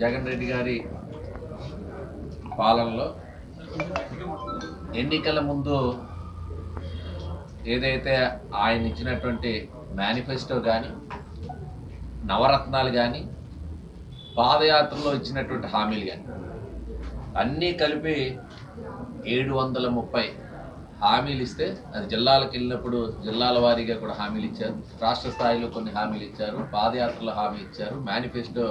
జగన్ రెడ్డి గారి పాలనలో ఎన్నికల ముందు ఏదైతే ఆయన ఇచ్చినటువంటి మేనిఫెస్టో కానీ నవరత్నాలు కానీ పాదయాత్రలో ఇచ్చినటువంటి హామీలు కానీ అన్నీ కలిపి ఏడు వందల ముప్పై హామీలు ఇస్తే అది జిల్లాలకు వెళ్ళినప్పుడు జిల్లాల వారీగా కూడా హామీలు ఇచ్చారు. రాష్ట్ర స్థాయిలో కొన్ని హామీలు ఇచ్చారు. పాదయాత్రలో హామీ ఇచ్చారు. మేనిఫెస్టో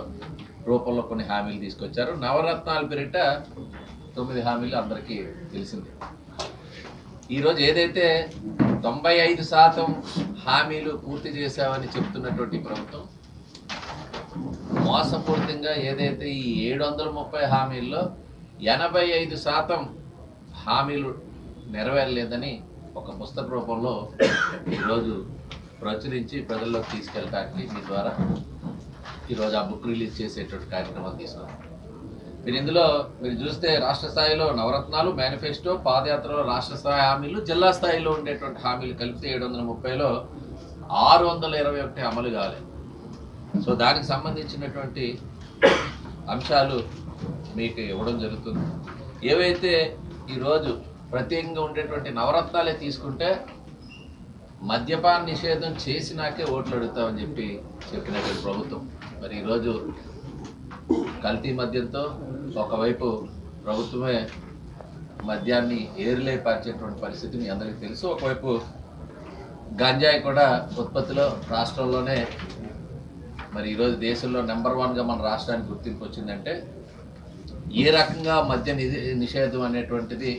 రూపంలో కొన్ని హామీలు తీసుకొచ్చారు. నవరత్నాల పేరిట తొమ్మిది హామీలు అందరికీ తెలిసిందే. ఈరోజు ఏదైతే తొంభై ఐదు శాతం హామీలు పూర్తి చేశామని చెప్తున్నటువంటి ప్రభుత్వం మోసపూరితంగా ఏదైతే ఈ ఏడు వందల ముప్పై హామీల్లో ఎనభై ఐదు శాతం హామీలు నెరవేరలేదని ఒక పుస్తక రూపంలో ఈరోజు ప్రచురించి ప్రజల్లోకి తీసుకెళ్ళడానికి మీ ద్వారా ఈరోజు ఆ బుక్ రిలీజ్ చేసేటువంటి కార్యక్రమాలు తీసుకున్నాం. మీరు ఇందులో మీరు చూస్తే రాష్ట్ర స్థాయిలో నవరత్నాలు మేనిఫెస్టో పాదయాత్రలో రాష్ట్ర స్థాయి హామీలు జిల్లా స్థాయిలో ఉండేటువంటి హామీలు కలిపితే ఏడు వందల ముప్పైలో ఆరు వందల ఇరవై ఒకటి అమలు కాలేదు. సో దానికి సంబంధించినటువంటి అంశాలు మీకు ఇవ్వడం జరుగుతుంది. ఏవైతే ఈరోజు ప్రత్యేకంగా ఉండేటువంటి నవరత్నాలే తీసుకుంటే మద్యపాన నిషేధం చేసినాకే ఓట్లు అడుగుతామని చెప్పి చెప్పినటువంటి ప్రభుత్వం. మరి ఈరోజు కల్తీ మద్యంతో ఒకవైపు ప్రభుత్వమే మద్యాన్ని ఏర్లేపరిచేటువంటి పరిస్థితి మీ అందరికీ తెలుసు. ఒకవైపు గంజాయి కూడా ఉత్పత్తిలో రాష్ట్రంలోనే మరి ఈరోజు దేశంలో నెంబర్ వన్గా మన రాష్ట్రానికి గుర్తింపు వచ్చిందంటే ఏ రకంగా మద్య నిధి నిషేధం అనేటువంటిది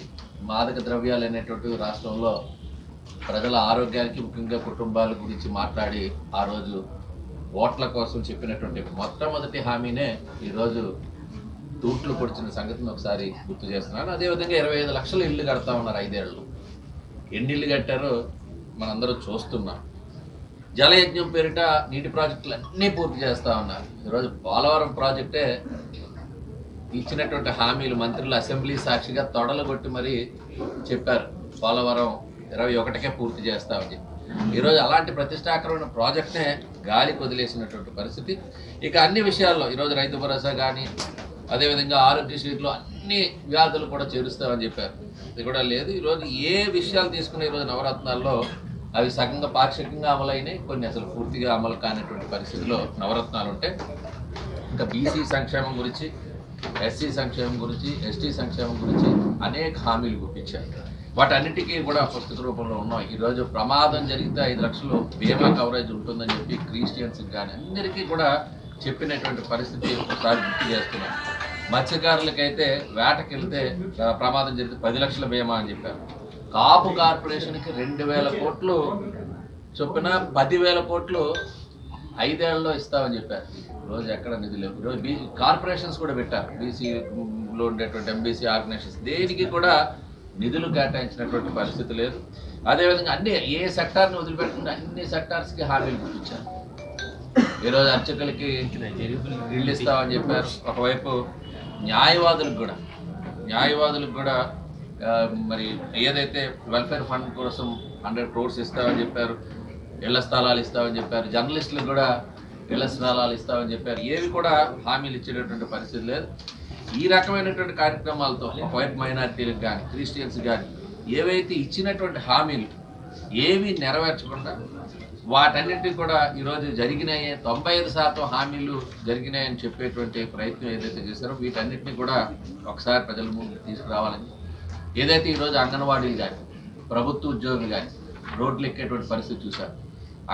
మాదక ద్రవ్యాలు అనేటువంటివి రాష్ట్రంలో ప్రజల ఆరోగ్యానికి ముఖ్యంగా కుటుంబాల గురించి మాట్లాడి ఆ రోజు ఓట్ల కోసం చెప్పినటువంటి మొట్టమొదటి హామీనే ఈరోజు తూట్లు పొడిచిన సంగతిని ఒకసారి గుర్తు చేస్తున్నాను. అదేవిధంగా ఇరవై ఐదు లక్షల ఇల్లు కడతా ఉన్నారు ఐదేళ్ళు. ఎన్ని ఇల్లు కట్టారో మనందరూ చూస్తున్నాం. జలయజ్ఞం పేరిట నీటి ప్రాజెక్టులు అన్నీ పూర్తి చేస్తా ఉన్నారు. ఈరోజు పోలవరం ప్రాజెక్టే ఇచ్చినటువంటి హామీలు మంత్రులు అసెంబ్లీ సాక్షిగా తొడలు కొట్టి మరీ చెప్పారు. పోలవరం ఇరవై ఒకటికే పూర్తి చేస్తామని చెప్పి. ఈరోజు అలాంటి ప్రతిష్టాకరమైన ప్రాజెక్ట్నే గాలికి వదిలేసినటువంటి పరిస్థితి. ఇక అన్ని విషయాల్లో ఈరోజు రైతు భరోసా కానీ అదేవిధంగా ఆరోగ్యశ్రీలో అన్ని వ్యాధులు కూడా చేరుస్తామని చెప్పారు. ఇది కూడా లేదు. ఈరోజు ఏ విషయాలు తీసుకున్న ఈరోజు నవరత్నాల్లో అవి సగంగా పాక్షికంగా అమలైనాయి కొన్ని అసలు పూర్తిగా అమలు కానటువంటి పరిస్థితిలో నవరత్నాలు ఉంటాయి ఇంకా బీసీ సంక్షేమం గురించి ఎస్సీ సంక్షేమం గురించి ఎస్టీ సంక్షేమం గురించి అనేక హామీలు గుప్పించారు. వాటన్నిటికీ కూడా పుస్తక రూపంలో ఉన్నాం ఈరోజు ప్రమాదం జరిగితే ఐదు లక్షలు బీమా కవరేజ్ ఉంటుందని చెప్పి క్రిస్టియన్స్కి కానీ అందరికీ కూడా చెప్పినటువంటి పరిస్థితి ఒకసారి గుర్తు చేస్తున్నాం. మత్స్యకారులకైతే వేటకి వెళ్తే ప్రమాదం జరిగితే పది లక్షల బీమా అని చెప్పారు. కాపు కార్పొరేషన్కి రెండు వేల కోట్లు చొప్పున పదివేల కోట్లు ఐదేళ్ళలో ఇస్తామని చెప్పారు. రోజు ఎక్కడ నిధులు లేవు. ఈరోజు బీ కార్పొరేషన్స్ కూడా పెట్టారు. బీసీలో ఉండేటువంటి ఎంబీసీ ఆర్గనైజేషన్స్. దేనికి కూడా నిధులు కేటాయించినటువంటి పరిస్థితి లేదు. అదేవిధంగా అన్ని ఏ సెక్టార్ని వదిలిపెట్టుకుంటే అన్ని సెక్టార్స్కి హామీలు గుర్తించారు ఈరోజు అర్చకులకి ఇళ్ళు ఇస్తామని చెప్పారు. ఒకవైపు న్యాయవాదులకు కూడా న్యాయవాదులకు కూడా మరి ఏదైతే వెల్ఫేర్ ఫండ్ కోసం హండ్రెడ్ క్రోర్స్ ఇస్తామని చెప్పారు ఇళ్ళ స్థలాలు ఇస్తామని చెప్పారు జర్నలిస్టులకు కూడా ఇళ్ళ స్థలాలు ఇస్తామని చెప్పారు. ఏవి కూడా హామీలు ఇచ్చేటటువంటి పరిస్థితి లేదు. ఈ రకమైనటువంటి కార్యక్రమాలతో వైపు మైనారిటీలకు కానీ క్రిస్టియన్స్ కానీ ఏవైతే ఇచ్చినటువంటి హామీలు ఏవి నెరవేర్చకుండా వాటన్నింటినీ కూడా ఈరోజు జరిగినాయి తొంభై ఐదు శాతం హామీలు జరిగినాయని చెప్పేటువంటి ప్రయత్నం ఏదైతే చేశారో వీటన్నిటిని కూడా ఒకసారి ప్రజల ముందు తీసుకురావాలని. ఏదైతే ఈరోజు అంగన్వాడీలు కానీ ప్రభుత్వ ఉద్యోగులు కానీ రోడ్లు ఎక్కేటువంటి పరిస్థితి చూశారు.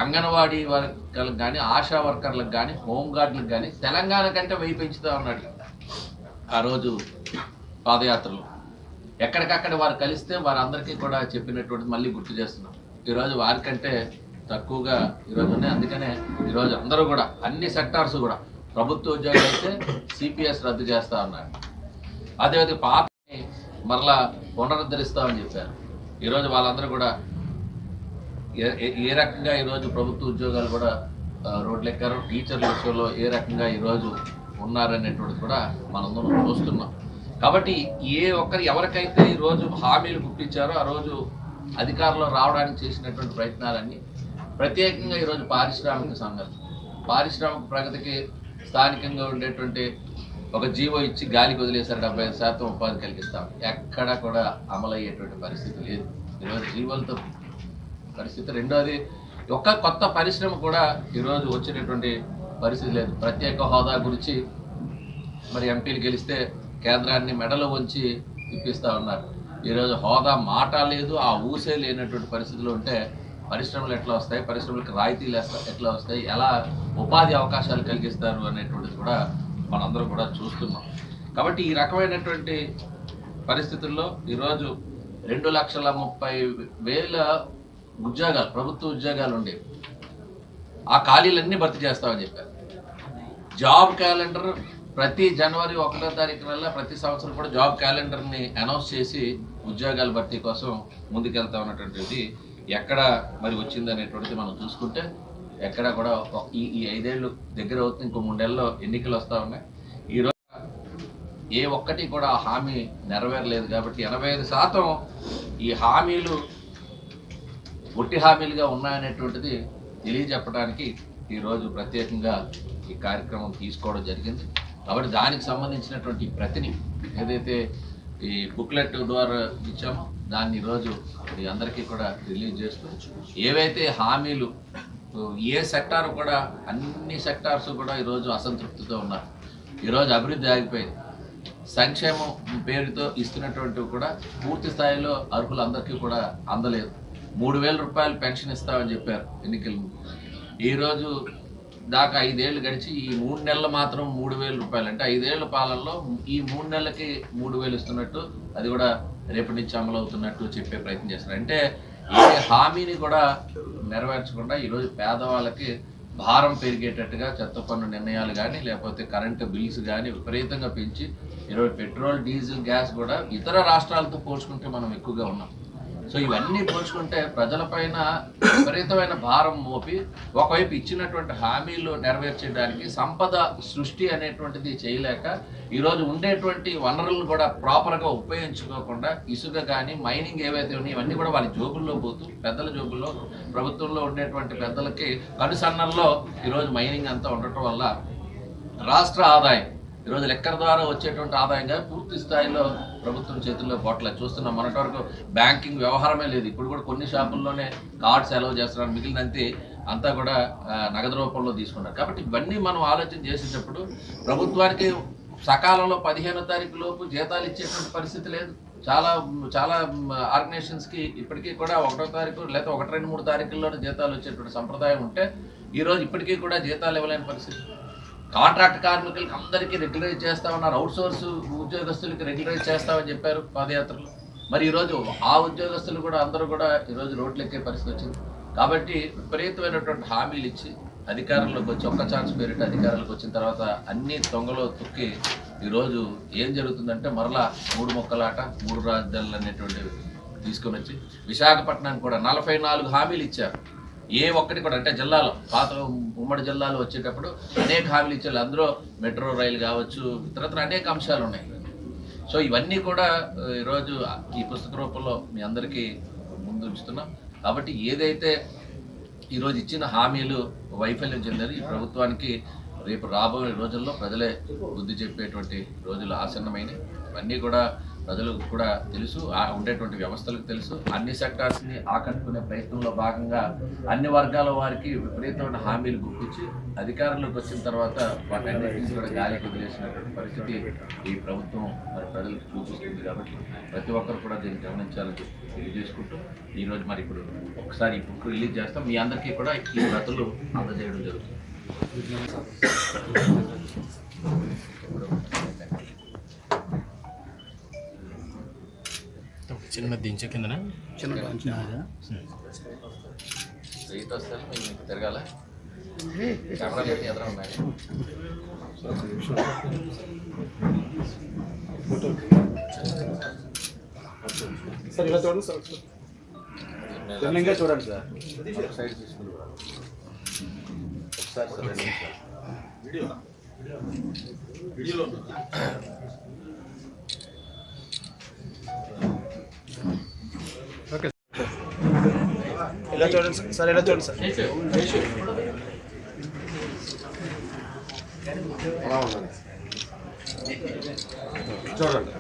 అంగన్వాడీ వర్కర్లకు కానీ ఆశా వర్కర్లకు కానీ హోంగార్డులకు కానీ తెలంగాణ కంటే వెయ్యి పెంచుతా ఉన్నాడు. ఆ రోజు పాదయాత్రలో. ఎక్కడికక్కడ వారు కలిస్తే వారందరికీ కూడా చెప్పినటువంటి మళ్ళీ గుర్తు చేస్తున్నాం. ఈరోజు వారికంటే తక్కువగా ఈరోజు ఉన్నాయి. అందుకనే ఈరోజు అందరూ కూడా అన్ని సెక్టార్స్ కూడా ప్రభుత్వ ఉద్యోగాలు అయితే సిపిఎస్ రద్దు చేస్తా ఉన్నారు అదేవిధంగా పాతని మరలా పునరుద్ధరిస్తామని చెప్పారు. ఈరోజు వాళ్ళందరూ కూడా ఏ ఏ- రకంగా ఈరోజు ప్రభుత్వ ఉద్యోగాలు కూడా రోడ్లు ఎక్కారు టీచర్ల విషయంలో ఏ రకంగా ఈరోజు ఉన్నారనేటువంటిది కూడా మనందరం చూస్తున్నాం. కాబట్టి ఏ ఒక్కరు ఎవరికైతే ఈరోజు హామీలు గుప్పించారో ఆ రోజు అధికారంలో రావడానికి చేసినటువంటి ప్రయత్నాలన్నీ ప్రత్యేకంగా ఈరోజు పారిశ్రామిక సంఘాలు పారిశ్రామిక ప్రగతికి స్థానికంగా ఉండేటువంటి ఒక జీవో ఇచ్చి గాలికి వదిలేశారు డెబ్బై ఐదు శాతం ఉపాధి కలిగిస్తాం. ఎక్కడ కూడా అమలయ్యేటువంటి పరిస్థితి లేదు. ఈరోజు జీవోలతో పరిస్థితి రెండోది ఒక్క కొత్త పరిశ్రమ కూడా ఈరోజు వచ్చినటువంటి పరిస్థితి లేదు. ప్రత్యేక హోదా గురించి మరి ఎంపీలు గెలిస్తే కేంద్రాన్ని మెడలు వంచి ఇప్పిస్తూ ఉన్నారు. ఈరోజు హోదా మాట లేదు ఆ ఊసే లేనటువంటి పరిస్థితులు ఉంటే పరిశ్రమలు ఎట్లా వస్తాయి? పరిశ్రమలకు రాయితీలు ఎట్లా వస్తాయి? ఎలా ఉపాధి అవకాశాలు కలిగిస్తారు అనేటువంటిది కూడా మనందరం కూడా చూస్తున్నాం. కాబట్టి ఈ రకమైనటువంటి పరిస్థితుల్లో ఈరోజు రెండు లక్షల ముప్పై వేల ఉద్యోగాలు ప్రభుత్వ ఉద్యోగాలు ఉండేవి ఆ ఖాళీలన్నీ భర్తీ చేస్తామని చెప్పారు. జాబ్ క్యాలెండర్ ప్రతి జనవరి ఒకటో తారీఖు వల్ల ప్రతి సంవత్సరం కూడా జాబ్ క్యాలెండర్ని అనౌన్స్ చేసి ఉద్యోగాల భర్తీ కోసం ముందుకెళ్తా ఉన్నటువంటిది ఎక్కడ మరి వచ్చింది అనేటువంటిది మనం చూసుకుంటే ఎక్కడ కూడా ఈ ఈ ఐదేళ్ళు దగ్గర అవుతుంది. ఇంకో మూడేళ్ళలో ఎన్నికలు వస్తూ ఉన్నాయి. ఈరోజు ఏ ఒక్కటి కూడా ఆ హామీ నెరవేరలేదు కాబట్టి ఎనభై ఐదు శాతం ఈ హామీలు ఒట్టి హామీలుగా ఉన్నాయనేటువంటిది తెలియజెప్పడానికి ఈరోజు ప్రత్యేకంగా ఈ కార్యక్రమం తీసుకోవడం జరిగింది. కాబట్టి దానికి సంబంధించినటువంటి ప్రతిని ఏదైతే ఈ బుక్లెట్ ద్వారా ఇచ్చామో దాన్ని ఈరోజు మీ అందరికీ కూడా రిలీజ్ చేసుకోవచ్చు. ఏవైతే హామీలు ఏ సెక్టార్ కూడా అన్ని సెక్టార్స్ కూడా ఈరోజు అసంతృప్తితో ఉన్నారు. ఈరోజు అభివృద్ధి ఆగిపోయింది. సంక్షేమం పేరుతో ఇస్తున్నటువంటివి కూడా పూర్తి స్థాయిలో అర్హులందరికీ కూడా అందలేదు. మూడు వేల రూపాయలు పెన్షన్ ఇస్తామని చెప్పారు ఎన్నికల ముందు. ఈరోజు దాకా ఐదేళ్ళు గడిచి ఈ మూడు నెలలు మాత్రం మూడు వేల రూపాయలు. అంటే ఐదేళ్ళ పాలనలో ఈ మూడు నెలలకి మూడు వేలు ఇస్తున్నట్టు అది కూడా రేపటి నుంచి అమలు అవుతున్నట్టు చెప్పే ప్రయత్నం చేస్తున్నారు. అంటే ఏ హామీని కూడా నెరవేర్చకుండా ఈరోజు పేదవాళ్ళకి భారం పెరిగేటట్టుగా చెత్త పన్ను నిర్ణయాలు కానీ లేకపోతే కరెంటు బిల్స్ కానీ విపరీతంగా పెంచి ఈరోజు పెట్రోల్ డీజిల్ గ్యాస్ కూడా ఇతర రాష్ట్రాలతో పోల్చుకుంటే మనం ఎక్కువగా ఉన్నాం. సో ఇవన్నీ పోల్చుకుంటే ప్రజలపైన విపరీతమైన భారం మోపి ఒకవైపు ఇచ్చినటువంటి హామీలు నెరవేర్చడానికి సంపద సృష్టి అనేటువంటిది చేయలేక ఈరోజు ఉండేటువంటి వనరులను కూడా ప్రాపర్గా ఉపయోగించుకోకుండా ఇసుక కానీ మైనింగ్ ఏవైతే ఉన్నాయో ఇవన్నీ కూడా వాళ్ళ జోబుల్లో పోతూ పెద్దల జోబుల్లో ప్రభుత్వంలో ఉండేటువంటి పెద్దలకి కనుసన్నల్లో ఈరోజు మైనింగ్ అంతా ఉండటం వల్ల రాష్ట్ర ఆదాయం ఈరోజు లెక్కల ద్వారా వచ్చేటువంటి ఆదాయంగా పూర్తి స్థాయిలో ప్రభుత్వం చేతుల్లో పోట్ల. చూస్తున్నాం మొన్నటి వరకు బ్యాంకింగ్ వ్యవహారమే లేదు. ఇప్పుడు కూడా కొన్ని షాపుల్లోనే కార్డ్స్ అలవ్ చేస్తున్నారు. మిగిలినంతే అంతా కూడా నగదు రూపంలో తీసుకున్నారు. కాబట్టి ఇవన్నీ మనం ఆలోచన చేసేటప్పుడు ప్రభుత్వానికి సకాలంలో పదిహేనో తారీఖు లోపు జీతాలు ఇచ్చేటువంటి పరిస్థితి లేదు. చాలా చాలా ఆర్గనైజేషన్స్కి ఇప్పటికీ కూడా ఒకటో తారీఖు లేదా ఒకటి రెండు మూడు తారీఖుల్లోనే జీతాలు వచ్చేటువంటి సంప్రదాయం ఉంటే ఈరోజు ఇప్పటికీ కూడా జీతాలు ఇవ్వలేని పరిస్థితి. కాంట్రాక్ట్ కార్మికులకి అందరికీ రెగ్యులరైజ్ చేస్తా ఉన్నారు. అవుట్ సోర్స్ ఉద్యోగస్తులకి రెగ్యులరైజ్ చేస్తామని చెప్పారు పాదయాత్రలో. మరి ఈరోజు ఆ ఉద్యోగస్తులు కూడా అందరూ కూడా ఈరోజు రోడ్లు ఎక్కే పరిస్థితి వచ్చింది. కాబట్టి విపరీతమైనటువంటి హామీలు ఇచ్చి అధికారంలోకి వచ్చి ఒక్క ఛాన్స్ పేరిట అధికారంలోకి వచ్చిన తర్వాత అన్ని తొంగలో తొక్కి ఈరోజు ఏం జరుగుతుందంటే మరలా మూడు మొక్కలాట మూడు రాజధానులు అనేటువంటివి తీసుకొని వచ్చి విశాఖపట్నానికి కూడా నలభై నాలుగు హామీలు ఇచ్చారు. ఏ ఒక్కటి కూడా అంటే జిల్లాలో పాత ఉమ్మడి జిల్లాలో వచ్చేటప్పుడు అనేక హామీలు ఇచ్చారు అందులో మెట్రో రైలు కావచ్చు ఇతరత్ర అనేక అంశాలు ఉన్నాయి. సో ఇవన్నీ కూడా ఈరోజు ఈ పుస్తక రూపంలో మీ అందరికీ ముందు ఉంచుతున్నాం. కాబట్టి ఏదైతే ఈరోజు ఇచ్చిన హామీలు వైఫల్యం చెందారు ఈ ప్రభుత్వానికి రేపు రాబోయే రోజుల్లో ప్రజలే బుద్ధి చెప్పేటువంటి రోజులు ఆసన్నమైనవి ఇవన్నీ కూడా ప్రజలకు కూడా తెలుసు ఉండేటువంటి వ్యవస్థలకు తెలుసు. అన్ని సెక్టార్స్ని ఆకట్టుకునే ప్రయత్నంలో భాగంగా అన్ని వర్గాల వారికి విపరీతమైన హామీలు గుర్తించి అధికారంలోకి వచ్చిన తర్వాత వాటన్నిటిని కూడా గాలికి వదిలేసినటువంటి పరిస్థితి ఈ ప్రభుత్వం మరి ప్రజలకు చూపిస్తుంది కాబట్టి ప్రతి ఒక్కరు కూడా దీన్ని గమనించాలని తెలియజేసుకుంటూ ఈరోజు మరి ఇప్పుడు ఒకసారి ఈ బుక్ రిలీజ్ చేస్తాం. మీ అందరికీ కూడా ఈ ప్రతులు అందజేయడం జరుగుతుంది. చిన్న దించే కిందన? తిరగాల కెమెరా పెట్టి ఎదురు ఉన్నాయి సార్. ఇలా చూడండి సార్. క్షుణ్ణంగా చూడండి సార్ ఒక సైడ్ తీసుకుని రా. ఒకసారి సార్ రెండు ఇలా చూడండి సార్ సార్ ఇలా చూడండి సార్. చూడండి.